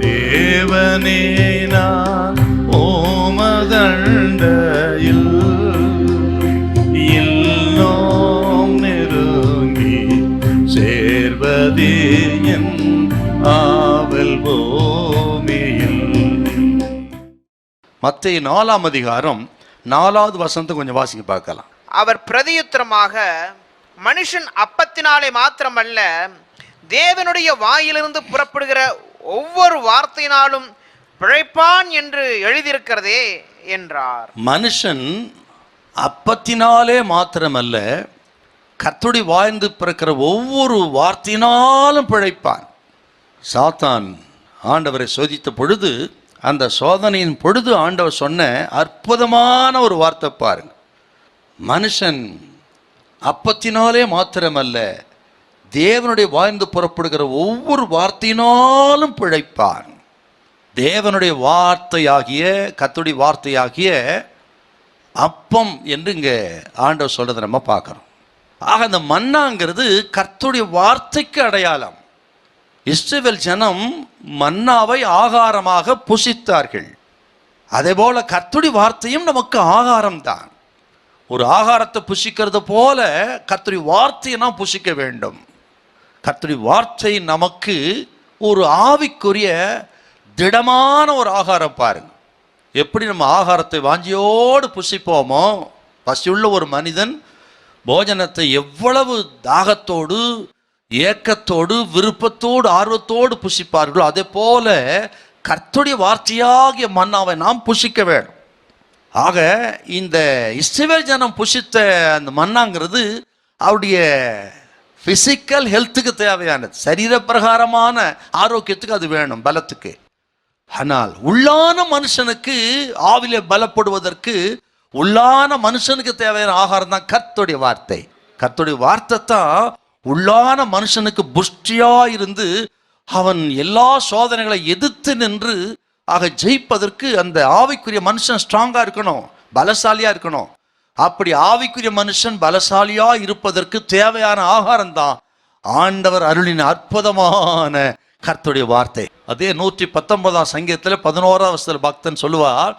தேவனே நான் ஓமதண்டையில் இல்லோம் நெருங்கி சேர்வதே என் ஆவல் பூமியில். மத்திய நாலாம் அதிகாரம் நாலாவது வசனத்தை கொஞ்சம் வாசிக்க பார்க்கலாம். அவர் பிரதியுத்திரமாக மனுஷன் அப்பத்தினாலே மாத்திரமல்ல தேவனுடைய வாயிலிருந்து புறப்படுகிற ஒவ்வொரு வார்த்தையினாலும் பிழைப்பான் என்று எழுதியிருக்கிறதே என்றார். மனுஷன் அப்பத்தினாலே மாத்திரமல்ல கத்துடி வாய்ந்து பிறக்கிற ஒவ்வொரு வார்த்தையினாலும் பிழைப்பான். சாத்தான் ஆண்டவரை சோதித்த பொழுது அந்த சோதனையின் பொழுது ஆண்டவர் சொன்ன அற்புதமான ஒரு வார்த்தை பாருங்க. மனுஷன் அப்பத்தினாலே மாத்திரமல்ல தேவனுடைய வாய்ந்து புறப்படுகிற ஒவ்வொரு வார்த்தையினாலும் பிழைப்பான். தேவனுடைய வார்த்தையாகிய கத்துடி வார்த்தையாகிய அப்பம் என்று இங்கே ஆண்டவர் சொல்கிறத நம்ம பார்க்குறோம். ஆக அந்த மன்னாங்கிறது கர்த்துடைய வார்த்தைக்கு அடையாளம். இஸ்ரேல் ஜனம் மன்னாவை ஆகாரமாக புசித்தார்கள். அதே போல் கர்த்தருடைய வார்த்தையும் நமக்கு ஆகாரம்தான். ஒரு ஆகாரத்தை புசிக்கிறது போல கர்த்தருடைய வார்த்தையை நாம் புசிக்க வேண்டும். கர்த்தருடைய வார்த்தை நமக்கு ஒரு ஆவிக்குரிய திடமான ஒரு ஆகாரம் பாருங்க. எப்படி நம்ம ஆகாரத்தை வாஞ்சியோடு புசிப்போமோ பசியுள்ள ஒரு மனிதன் போஜனத்தை எவ்வளவு தாகத்தோடு ஏக்கத்தோடு விருப்பத்தோடு ஆர்வத்தோடு புசிப்பார்களோ அதே போல கர்த்துடைய வார்த்தையாகிய மன்னாவை நாம் புசிக்க வேண்டும். ஆக இந்த இஸ்ரவேல் ஜனம் புசித்த அந்த மன்னாங்கிறது அவருடைய பிசிக்கல் ஹெல்த்துக்கு தேவையானது. சரீர பிரகாரமான ஆரோக்கியத்துக்கு அது வேணும் பலத்துக்கு. ஆனால் உள்ளான மனுஷனுக்கு ஆவிலே பலப்படுவதற்கு உள்ளான மனுஷனுக்கு தேவையான ஆகாரம் தான் கர்த்தருடைய வார்த்தை. கர்த்தருடைய வார்த்தை தான் உள்ளான மனுஷனுக்கு புஷ்டியா இருந்து அவன் எல்லா சோதனைகளை எதிர்த்து நின்று ஆக ஜெயிப்பதற்கு அந்த ஆவிக்குரிய மனுஷன் ஸ்ட்ராங்கா இருக்கணும் பலசாலியா இருக்கணும். அப்படி ஆவிக்குரிய மனுஷன் பலசாலியா இருப்பதற்கு தேவையான ஆகாரம் தான் ஆண்டவர் அருளின் அற்புதமான கர்த்துடைய வார்த்தை. அதே நூற்றி பத்தொன்பதாம் சங்கீதத்தில் பதினோராம் பக்தன் சொல்லுவார்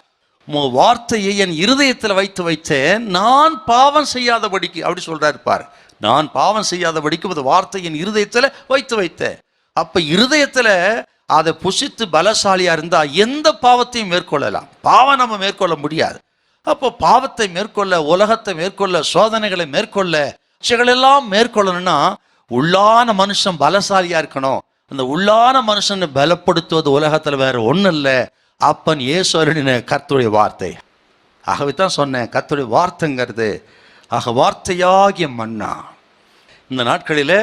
உன் வார்த்தையை என் இருதயத்தில் வைத்து வைத்தேன் நான் பாவம் செய்யாதபடிக்கு அப்படி சொல்றாரு பாரு. நான் பாவம் செய்யாதபடிக்கு அது வார்த்தை என் இருதயத்தில் வைத்து வைத்தேன். அப்ப இருதயத்தில் அதை புசித்து பலசாலியா இருந்தா எந்த பாவத்தையும் மேற்கொள்ளலாம். பாவம் நம்ம மேற்கொள்ள முடியாது. அப்போ பாவத்தை மேற்கொள்ள உலகத்தை மேற்கொள்ள சோதனைகளை மேற்கொள்ள சிகளெல்லாம் மேற்கொள்ளணும்னா உள்ளான மனுஷன் பலசாலியா இருக்கணும். அந்த உள்ளான மனுஷனை பலப்படுத்துவது உலகத்தில் வேற ஒன்றும் இல்லை அப்பன் இயேசுவரனின கர்த்துடைய வார்த்தை. ஆகவே தான் சொன்னேன் கர்த்துடைய வார்த்தைங்கிறது ஆக வார்த்தையாகிய மன்னா. இந்த நாட்களில்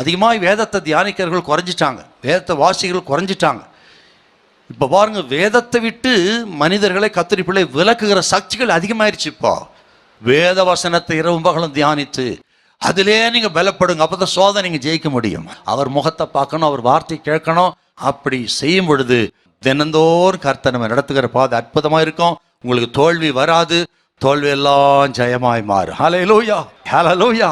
அதிகமாக வேதத்தை தியானிக்கிறவர்கள் குறைஞ்சிட்டாங்க. வேதத்தை வாசிகள் குறைஞ்சிட்டாங்க. இப்போ பாருங்க வேதத்தை விட்டு மனிதர்களை கத்திரிப்பிள்ளை விளக்குகிற சக்திகள் அதிகமாயிருச்சு இப்போ. வேத வசனத்தை இரவும் பகலும் தியானித்து அதிலே நீங்க பலப்படுங்க அப்பதான் சோதனை நீங்க ஜெயிக்க முடியும். அவர் முகத்தை பார்க்கணும் அவர் வார்த்தை கேட்கணும் அப்படி செய்யும் பொழுது தினந்தோறும் கர்த்தர் நம்ம நடத்துகிற பாதை அற்புதமா இருக்கும். உங்களுக்கு தோல்வி வராது தோல்வி எல்லாம் ஜெயமாய் மாறும். ஹால லூயா